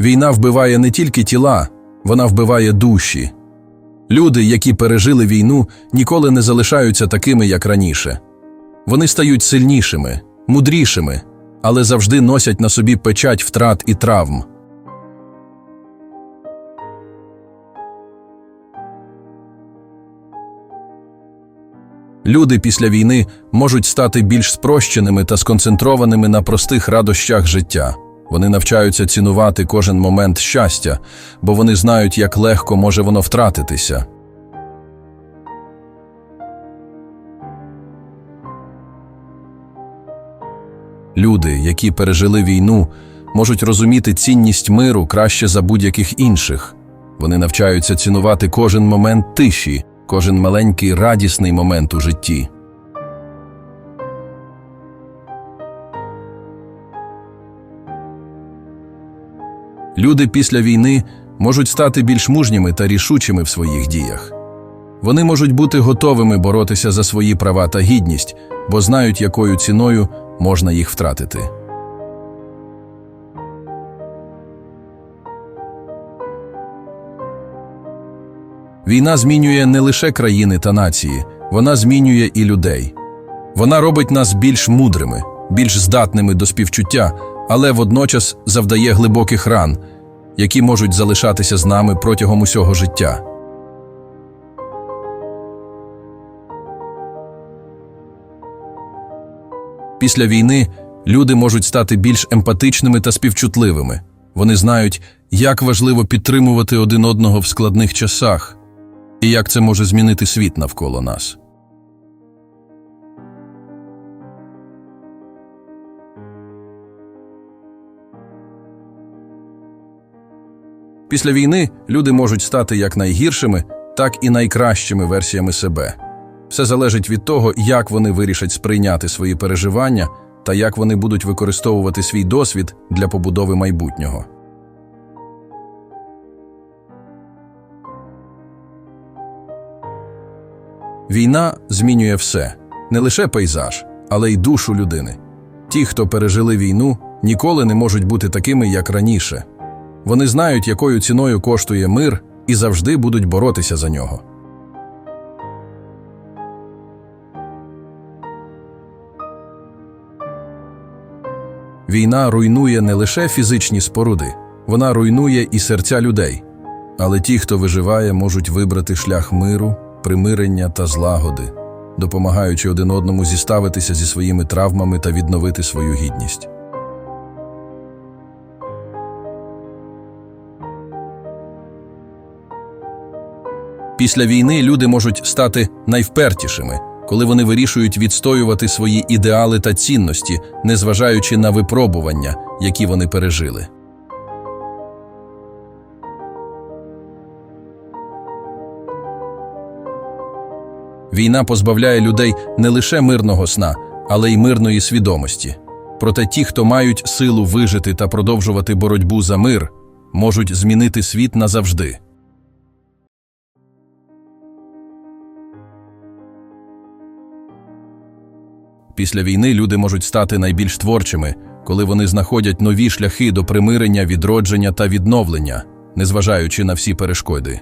Війна вбиває не тільки тіла, вона вбиває душі. Люди, які пережили війну, ніколи не залишаються такими, як раніше. Вони стають сильнішими, мудрішими, але завжди носять на собі печать втрат і травм. Люди після війни можуть стати більш спрощеними та сконцентрованими на простих радощах життя. Вони навчаються цінувати кожен момент щастя, бо вони знають, як легко може воно втратитися. Люди, які пережили війну, можуть розуміти цінність миру краще за будь-яких інших. Вони навчаються цінувати кожен момент тиші, кожен маленький радісний момент у житті. Люди після війни можуть стати більш мужніми та рішучими в своїх діях. Вони можуть бути готовими боротися за свої права та гідність, бо знають, якою ціною можна їх втратити. Війна змінює не лише країни та нації, вона змінює і людей. Вона робить нас більш мудрими, більш здатними до співчуття, але водночас завдає глибоких ран, які можуть залишатися з нами протягом усього життя. Після війни люди можуть стати більш емпатичними та співчутливими. Вони знають, як важливо підтримувати один одного в складних часах і як це може змінити світ навколо нас. Після війни люди можуть стати як найгіршими, так і найкращими версіями себе. Все залежить від того, як вони вирішать сприйняти свої переживання та як вони будуть використовувати свій досвід для побудови майбутнього. Війна змінює все не лише пейзаж, але й душу людини. Ті, хто пережили війну, ніколи не можуть бути такими, як раніше. Вони знають, якою ціною коштує мир, і завжди будуть боротися за нього. Війна руйнує не лише фізичні споруди, вона руйнує і серця людей. Але ті, хто виживає, можуть вибрати шлях миру, примирення та злагоди, допомагаючи один одному зіставитися зі своїми травмами та відновити свою гідність. Після війни люди можуть стати найвпертішими, коли вони вирішують відстоювати свої ідеали та цінності, незважаючи на випробування, які вони пережили. Війна позбавляє людей не лише мирного сна, але й мирної свідомості. Проте ті, хто мають силу вижити та продовжувати боротьбу за мир, можуть змінити світ назавжди. Після війни люди можуть стати найбільш творчими, коли вони знаходять нові шляхи до примирення, відродження та відновлення, незважаючи на всі перешкоди.